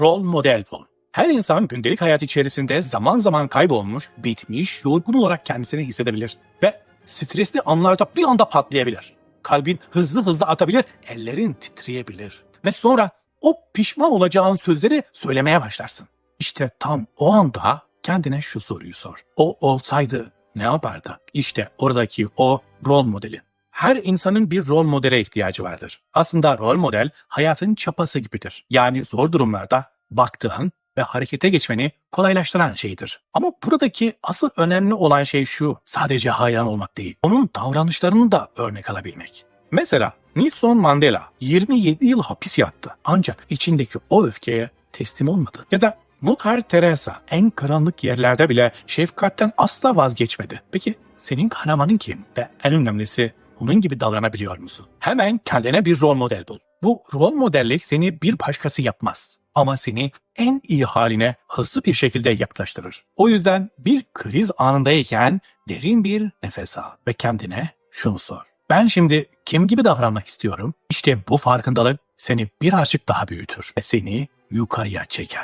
rol model bul. Her insan gündelik hayat içerisinde zaman zaman kaybolmuş, bitmiş, yorgun olarak kendisini hissedebilir. Ve stresli anlarda bir anda patlayabilir. Kalbin hızlı hızlı atabilir, ellerin titreyebilir. Ve sonra o pişman olacağın sözleri söylemeye başlarsın. İşte tam o anda kendine şu soruyu sor. O olsaydı ne yapardı? İşte oradaki o rol modeli. Her insanın bir rol modele ihtiyacı vardır. Aslında rol model hayatın çapası gibidir. Yani zor durumlarda baktığın ve harekete geçmeni kolaylaştıran şeydir. Ama buradaki asıl önemli olan şey şu, sadece hayran olmak değil, onun davranışlarını da örnek alabilmek. Mesela Nelson Mandela 27 yıl hapis yattı ancak içindeki o öfkeye teslim olmadı. Ya da Mother Teresa en karanlık yerlerde bile şefkatten asla vazgeçmedi. Peki senin kahramanın kim? Ve en önemlisi onun gibi davranabiliyor musun? Hemen kendine bir rol model bul. Bu rol modellik seni bir başkası yapmaz. Ama seni en iyi haline hızlı bir şekilde yaklaştırır. O yüzden bir kriz anındayken derin bir nefes al ve kendine şunu sor. Ben şimdi kim gibi davranmak istiyorum? İşte bu farkındalık seni birazcık daha büyütür ve seni yukarıya çeker.